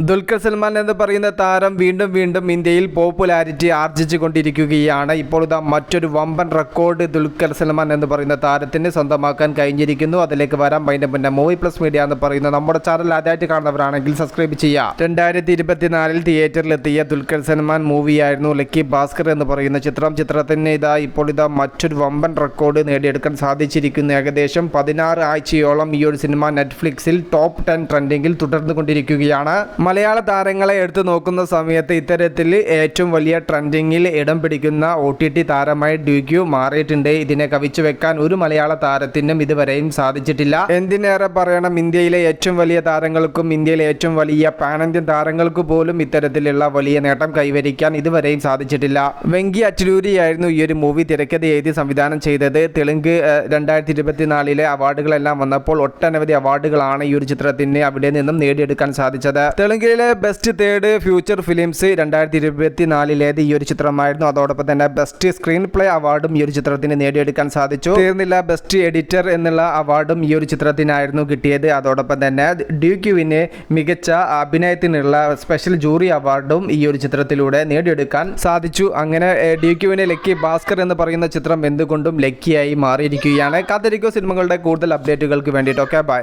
ദുൽഖർ സൽമാൻ എന്ന് പറയുന്ന താരം വീണ്ടും വീണ്ടും ഇന്ത്യയിൽ പോപ്പുലാരിറ്റി ആർജിച്ചു കൊണ്ടിരിക്കുകയാണ് ഇപ്പോൾ ഇതാ മറ്റൊരു വമ്പൻ റെക്കോർഡ് ദുൽഖർ സൽമാൻ എന്ന് പറയുന്ന താരത്തിന് സ്വന്തമാക്കാൻ കഴിഞ്ഞിരിക്കുന്നു. അതിലേക്ക് വരാം. അതിന്റെ മുന്നേ മൂവി പ്ലസ് മീഡിയ എന്ന് പറയുന്ന നമ്മുടെ ചാനൽ ആദ്യമായിട്ട് കാണുന്നവരാണെങ്കിൽ സബ്സ്ക്രൈബ് ചെയ്യുക. രണ്ടായിരത്തി ഇരുപത്തിനാലിൽ തിയേറ്ററിലെത്തിയ ദുൽഖർ സൽമാൻ മൂവിയായിരുന്നു ലക്കി ഭാസ്കർ എന്ന് പറയുന്ന ചിത്രം. ചിത്രത്തിന് ഇതാ ഇപ്പോൾ ഇതാ മറ്റൊരു വമ്പൻ റെക്കോർഡ് നേടിയെടുക്കാൻ സാധിച്ചിരിക്കുന്നു. ഏകദേശം പതിനാറ് ആഴ്ചയോളം ഈ ഒരു സിനിമ നെറ്റ്ഫ്ലിക്സിൽ ടോപ്പ് ടെൻ ട്രെൻഡിങ്ങിൽ തുടർന്നുകൊണ്ടിരിക്കുകയാണ്. മലയാള താരങ്ങളെ എടുത്തു നോക്കുന്ന സമയത്ത് ഇത്തരത്തിൽ ഏറ്റവും വലിയ ട്രെൻഡിങ്ങിൽ ഇടം പിടിക്കുന്ന ഒ ടി ടി താരമായി ഡ്യൂക്യു മാറിയിട്ടുണ്ട്. ഇതിനെ കവിച്ചു വെക്കാൻ ഒരു മലയാള താരത്തിനും ഇതുവരെയും സാധിച്ചിട്ടില്ല. എന്തിനേറെ പറയണം ഇന്ത്യയിലെ ഏറ്റവും വലിയ താരങ്ങൾക്കും ഇന്ത്യയിലെ ഏറ്റവും വലിയ പാനന്ത്യൻ താരങ്ങൾക്ക് പോലും ഇത്തരത്തിലുള്ള വലിയ നേട്ടം കൈവരിക്കാൻ ഇതുവരെയും സാധിച്ചിട്ടില്ല. വെങ്കി അച്ചിലൂരിയായിരുന്നു ഈ ഒരു മൂവി തിരക്കഥ എഴുതി സംവിധാനം ചെയ്തത്. തെലുങ്ക് രണ്ടായിരത്തി ഇരുപത്തിനാലിലെ അവാർഡുകളെല്ലാം വന്നപ്പോൾ ഒട്ടനവധി അവാർഡുകളാണ് ഈ ഒരു ചിത്രത്തിന് അവിടെ നിന്നും നേടിയെടുക്കാൻ സാധിച്ചത്. തെലുങ്കിലെ ബെസ്റ്റ് തേർഡ് ഫ്യൂച്ചർ ഫിലിംസ് രണ്ടായിരത്തി ഇരുപത്തി നാലിലേത് ഈ ഒരു ചിത്രമായിരുന്നു. അതോടൊപ്പം തന്നെ ബെസ്റ്റ് സ്ക്രീൻ പ്ലേ അവാർഡും ഈ ഒരു ചിത്രത്തിന് നേടിയെടുക്കാൻ സാധിച്ചു. തീർന്നില്ല ബെസ്റ്റ് എഡിറ്റർ എന്നുള്ള അവാർഡും ഈ ഒരു ചിത്രത്തിനായിരുന്നു കിട്ടിയത്. അതോടൊപ്പം തന്നെ ഡ്യൂക്യുവിന് മികച്ച അഭിനയത്തിനുള്ള സ്പെഷ്യൽ ജൂറി അവാർഡും ഈ ഒരു ചിത്രത്തിലൂടെ നേടിയെടുക്കാൻ സാധിച്ചു. അങ്ങനെ ഡ്യൂക്യുവിന് ലക്കി ഭാസ്കർ എന്ന് പറയുന്ന ചിത്രം എന്തുകൊണ്ടും ലക്കിയായി മാറിയിരിക്കുകയാണ്. കാത്തിരിക്കോ സിനിമകളുടെ കൂടുതൽ അപ്ഡേറ്റുകൾക്ക് വേണ്ടിയിട്ട്. Okay bye